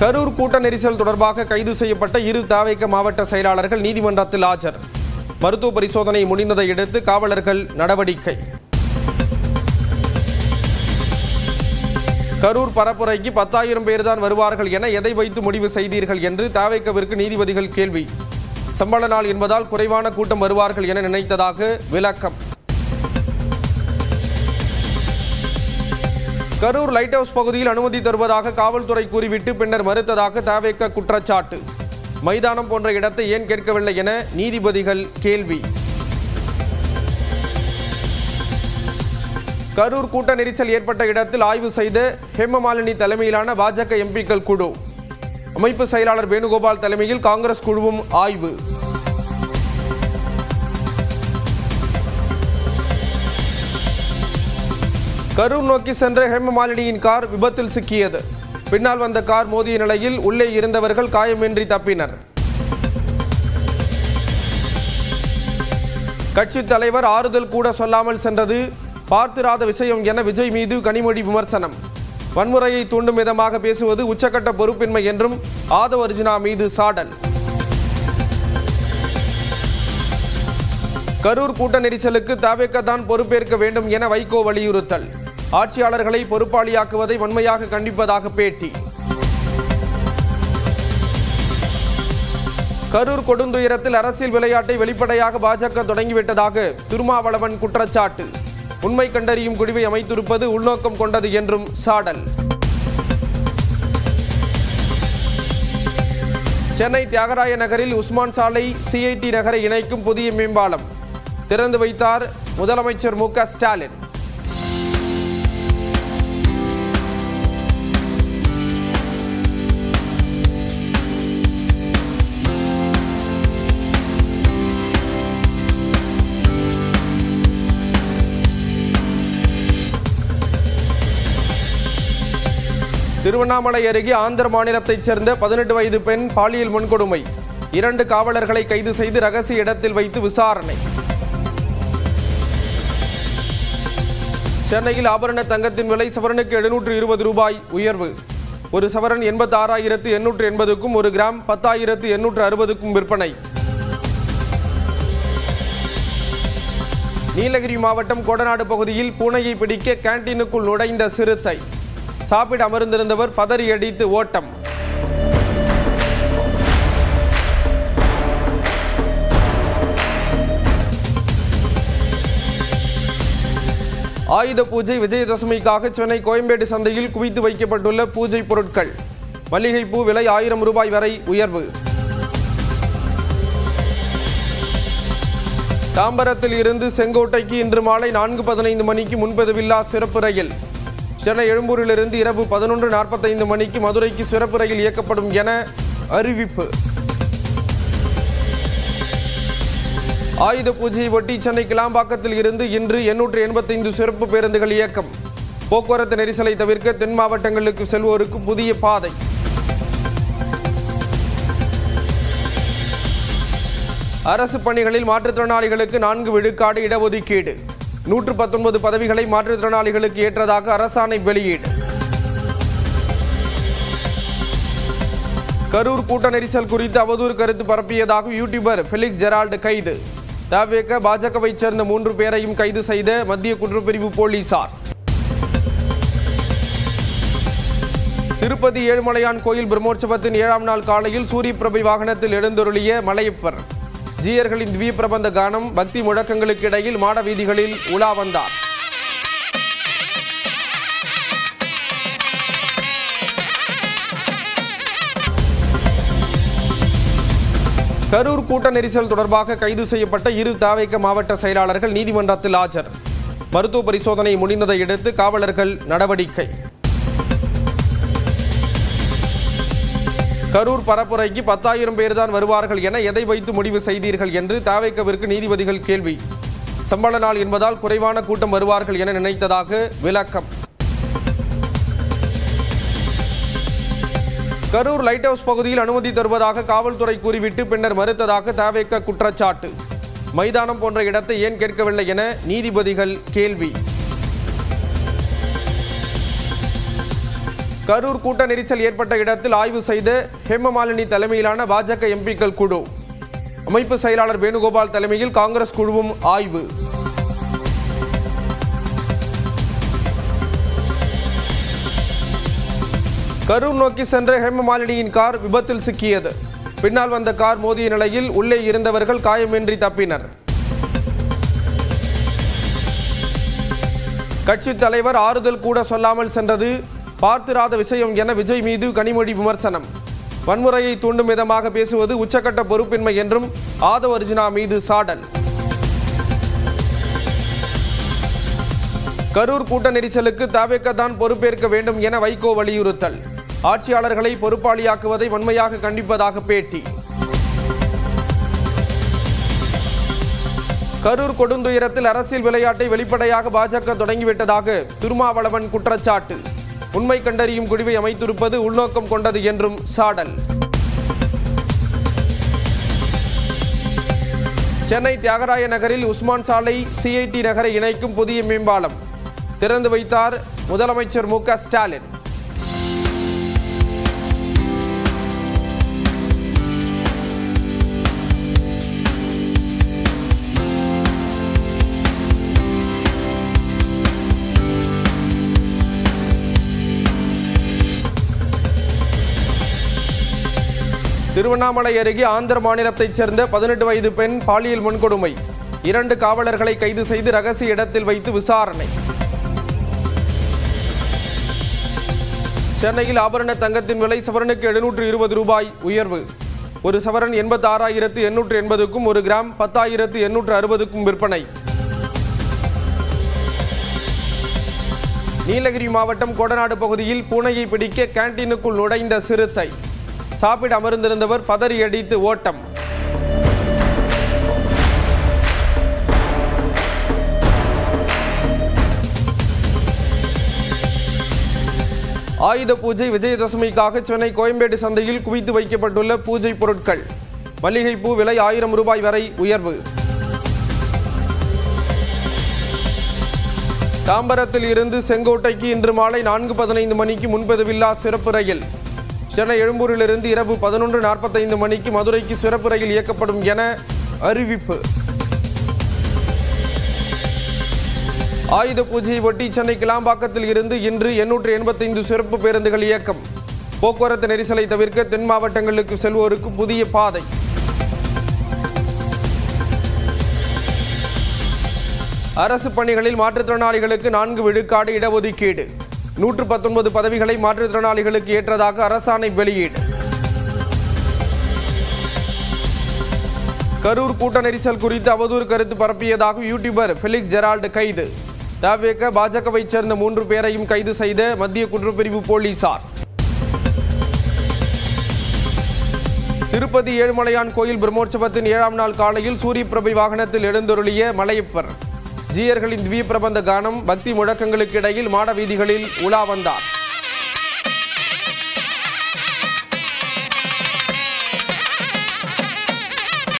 கரூர் கூட்ட நெரிசல் தொடர்பாக கைது செய்யப்பட்ட இரு தாவைக்க மாவட்ட செயலாளர்கள் நீதிமன்றத்தில் ஆஜர். மருத்துவ பரிசோதனை முடிந்ததை அடுத்து காவலர்கள் நடவடிக்கை. கரூர் பரப்புரைக்கு பத்தாயிரம் பேர்தான் வருவார்கள் என எதை வைத்து முடிவு செய்தீர்கள் என்று தாவைக்கவிற்கு நீதிபதிகள் கேள்வி. சம்பள நாள் என்பதால் குறைவான கூட்டம் வருவார்கள் என நினைத்ததாக விளக்கம். கரூர் லைட் ஹவுஸ் பகுதியில் அனுமதி தருவதாக காவல்துறை கூறிவிட்டு பின்னர் மறுத்ததாக தாவேக்க குற்றச்சாட்டு. மைதானம் போன்ற இடத்தை ஏன் கேட்கவில்லை என நீதிபதிகள் கேள்வி. கரூர் கூட்ட நெரிசல் ஏற்பட்ட இடத்தில் ஆய்வு செய்த ஹேமமாலினி தலைமையிலான பாஜக எம்பிக்கள் குழு. அமைப்பு செயலாளர் வேணுகோபால் தலைமையில் காங்கிரஸ் குழுவும் ஆய்வு. கரூர் நோக்கி சென்ற ஹேமமாலினியின் கார் விபத்தில் சிக்கியது. பின்னால் வந்த கார் மோதிய நிலையில் உள்ளே இருந்தவர்கள் காயமின்றி தப்பினர். கட்சி தலைவர் ஆறுதல் கூட சொல்லாமல் சென்றது பார்த்திராத விஷயம் என விஜய் மீது கனிமொழி விமர்சனம். வன்முறையை தூண்டும் விதமாக பேசுவது உச்சக்கட்ட பொறுப்பின்மை என்றும் ஆதவ அர்ஜுனா மீது சாடல். கரூர் கூட்ட நெரிசலுக்கு தாவேக்க தான் பொறுப்பேற்க வேண்டும் என வைகோ வலியுறுத்தல். ஆட்சியாளர்களை பொறுப்பாளியாக்குவதை வன்மையாக கண்டிப்பதாக பேட்டி. கரூர் கொடுந்துயரத்தில் அரசியல் விளையாட்டை வெளிப்படையாக பாஜக தொடங்கிவிட்டதாக திருமாவளவன் குற்றச்சாட்டு. உண்மை கண்டறியும் குழுவை அமைத்திருப்பது உள்நோக்கம் கொண்டது என்றும் சாடல். சென்னை தியாகராய நகரில் உஸ்மான் சாலை சிஐடி நகரை இணைக்கும் புதிய மேம்பாலம். திறந்து வைத்தார் முதலமைச்சர் மு க ஸ்டாலின். திருவண்ணாமலை அருகே ஆந்திர மாநிலத்தைச் சேர்ந்த பதினெட்டு வயது பெண் பாலியல் முன்கொடுமை இரண்டு காவலர்களை கைது செய்து ரகசிய இடத்தில் வைத்து விசாரணை. சென்னையில் ஆபரண தங்கத்தின் விலை சவரனுக்கு எழுநூற்று இருபது ரூபாய் உயர்வு. ஒரு சவரன் எண்பத்தி ஆறாயிரத்து எண்ணூற்று எண்பதுக்கும் ஒரு கிராம் பத்தாயிரத்து எண்ணூற்று அறுபதுக்கும் விற்பனை. நீலகிரி மாவட்டம் கொடநாடு பகுதியில் பூனையை பிடிக்க கேண்டீனுக்குள் நுழைந்த சிறுத்தை. சாப்பிட அமர்ந்திருந்தவர் பதறியடித்து ஓட்டம். ஆயுத பூஜை விஜயதசமிக்காக சென்னை கோயம்பேடு சந்தையில் குவித்து வைக்கப்பட்டுள்ள பூஜை பொருட்கள். மல்லிகைப்பூ விலை ஆயிரம் ரூபாய் வரை உயர்வு. தாம்பரத்தில் இருந்து செங்கோட்டைக்கு இன்று மாலை நான்கு பதினைந்து மணிக்கு முன்பதிவில்லா சிறப்பு ரயில். சென்னை எழும்பூரிலிருந்து இரவு பதினொன்று நாற்பத்தைந்து மணிக்கு மதுரைக்கு சிறப்பு ரயில் இயக்கப்படும் என அறிவிப்பு. ஆயுத பூஜையை ஒட்டி சென்னை கிளாம்பாக்கத்தில் இருந்து இன்று எண்ணூற்று எண்பத்தைந்து சிறப்பு பேருந்துகள் இயக்கம். போக்குவரத்து நெரிசலை தவிர்க்க தென் மாவட்டங்களுக்கு செல்வோருக்கு புதிய பாதை. அரசு பணிகளில் மாற்றுத்திறனாளிகளுக்கு நான்கு விழுக்காடு இடஒதுக்கீடு. நூற்று பத்தொன்பது பதவிகளை மாற்றுத்திறனாளிகளுக்கு ஏற்றதாக அரசாணை வெளியீடு. கரூர் கூட்ட நெரிசல் குறித்து அவதூறு கருத்து பரப்பியதாக யூடியூபர் ஃபெலிக்ஸ் ஜெரால்டு கைது. தவேக பாஜகவை சேர்ந்த மூன்று பேரையும் கைது செய்த மத்திய குற்றப்பிரிவு போலீசார். திருப்பதி ஏழுமலையான் கோயில் பிரம்மோற்சவத்தின் ஏழாம் நாள் காலையில் சூரிய பிரபை வாகனத்தில் எழுந்தருளிய மலையப்பர். ஜீயர்களின் திவ்ய பிரபந்த கானம் பக்தி முழக்கங்களுக்கு இடையில் மாட வீதிகளில் உலா வந்தார். கரூர் கூட்ட நெரிசல் தொடர்பாக கைது செய்யப்பட்ட இரு தாவைக்க மாவட்ட செயலாளர்கள் நீதிமன்றத்தில் ஆஜர். மருத்துவ பரிசோதனை முடிந்ததை அடுத்து காவலர்கள் நடவடிக்கை. கரூர் பரப்புரைக்கு பத்தாயிரம் பேர் தான் வருவார்கள் என எதை வைத்து முடிவு செய்தீர்கள் என்று தாவைக்கவிற்கு நீதிபதிகள் கேள்வி. சம்பள நாள் என்பதால் குறைவான கூட்டம் வருவார்கள் என நினைத்ததாக விளக்கம். கரூர் லைட் ஹவுஸ் பகுதியில் அனுமதி தருவதாக காவல்துறை கூறிவிட்டு பின்னர் மறுத்ததாக தாவேக்க குற்றச்சாட்டு. மைதானம் போன்ற இடத்தை ஏன் கேட்கவில்லை என நீதிபதிகள் கேள்வி. கரூர் கூட்ட நெரிசல் ஏற்பட்ட இடத்தில் ஆய்வு செய்த ஹேமமாலினி தலைமையிலான பாஜக எம்பிக்கள் குழு. அமைப்பு செயலாளர் வேணுகோபால் தலைமையில் காங்கிரஸ் குழுவும் ஆய்வு. கரூர் நோக்கி சென்ற ஹேமமாலினியின் கார் விபத்தில் சிக்கியது. பின்னால் வந்த கார் மோதிய நிலையில் உள்ளே இருந்தவர்கள் காயமின்றி தப்பினர். கட்சி தலைவர் ஆறுதல் கூட சொல்லாமல் சென்றது பார்த்திராத விஷயம் என விஜய் மீது கனிமொழி விமர்சனம். வன்முறையை தூண்டும் விதமாக பேசுவது உச்சக்கட்ட பொறுப்பின்மை என்றும் ஆதவ அர்ஜுனா மீது சாடல். கரூர் கூட்ட நெரிசலுக்கு தாவேக்க தான் பொறுப்பேற்க வேண்டும் என வைகோ வலியுறுத்தல். ஆட்சியாளர்களை பொறுப்பாளியாக்குவதை வன்மையாக கண்டிப்பதாக பேட்டி. கரூர் கொடுந்துயரத்தில் அரசியல் விளையாட்டை வெளிப்படையாக பாஜக தொடங்கிவிட்டதாக திருமாவளவன் குற்றச்சாட்டு. உண்மை கண்டறியும் குழுவை அமைத்திருப்பது உள்நோக்கம் கொண்டது என்றும் சாடல். சென்னை தியாகராய நகரில் உஸ்மான் சாலை சிஐடி நகரை இணைக்கும் புதிய மேம்பாலம். திறந்து வைத்தார் முதலமைச்சர் மு ஸ்டாலின். திருவண்ணாமலை அருகே ஆந்திர மாநிலத்தைச் சேர்ந்த பதினெட்டு வயது பெண் பாலியல் வன்கொடுமை. இரண்டு காவலர்களை கைது செய்து ரகசிய இடத்தில் வைத்து விசாரணை. சென்னையில் ஆபரண தங்கத்தின் விலை சவரனுக்கு எழுநூற்று இருபது ரூபாய் உயர்வு. ஒரு சவரன் எண்பத்தி ஆறாயிரத்து எண்ணூற்று எண்பதுக்கும் ஒரு கிராம் பத்தாயிரத்து எண்ணூற்று அறுபதுக்கும் விற்பனை. நீலகிரி மாவட்டம் கொடநாடு பகுதியில் பூனையை பிடிக்க கேண்டீனுக்குள் நுழைந்த சிறுத்தை. சாப்பிட அமர்ந்திருந்தவர் பதறி அடித்து ஓட்டம். ஆயுத பூஜை விஜயதசமிக்காக சென்னை கோயம்பேடு சந்தையில் குவித்து வைக்கப்பட்டுள்ள பூஜை பொருட்கள். மல்லிகைப்பூ விலை ஆயிரம் ரூபாய் வரை உயர்வு. தாம்பரத்தில் இருந்து செங்கோட்டைக்கு இன்று மாலை நான்கு பதினைந்து மணிக்கு முன்பதிவில்லா சிறப்பு ரயில். சென்னை எழும்பூரிலிருந்து இரவு பதினொன்று நாற்பத்தைந்து மணிக்கு மதுரைக்கு சிறப்பு ரயில் இயக்கப்படும் என அறிவிப்பு. ஆயுத பூஜையை ஒட்டி சென்னை கிளாம்பாக்கத்தில் இருந்து இன்று எண்ணூற்று எண்பத்தைந்து சிறப்பு பேருந்துகள் இயக்கம். போக்குவரத்து நெரிசலை தவிர்க்க தென் மாவட்டங்களுக்கு செல்வோருக்கு புதிய பாதை. அரசு பணிகளில் மாற்றுத்திறனாளிகளுக்கு நான்கு விழுக்காடு இடஒதுக்கீடு. நூற்று பத்தொன்பது பதவிகளை மாற்றுத்திறனாளிகளுக்கு ஏற்றதாக அரசாணை வெளியீடு. கரூர் கூட்ட நெரிசல் குறித்து அவதூறு கருத்து பரப்பியதாக யூடியூபர் ஃபெலிக்ஸ் ஜெரால்டு கைது. தவேக பாஜகவைச் சேர்ந்த மூன்று பேரையும் கைது செய்த மத்திய குற்றப்பிரிவு போலீசார். திருப்பதி ஏழுமலையான் கோயில் பிரம்மோற்சவத்தின் ஏழாம் நாள் காலையில் சூரிய பிரபை வாகனத்தில் எழுந்தருளிய மலையப்பர். ஜீயர்களின் திவ்ய பிரபந்த கானம் பக்தி முழக்கங்களுக்கு இடையில் மாட வீதிகளில் உலா வந்தார்.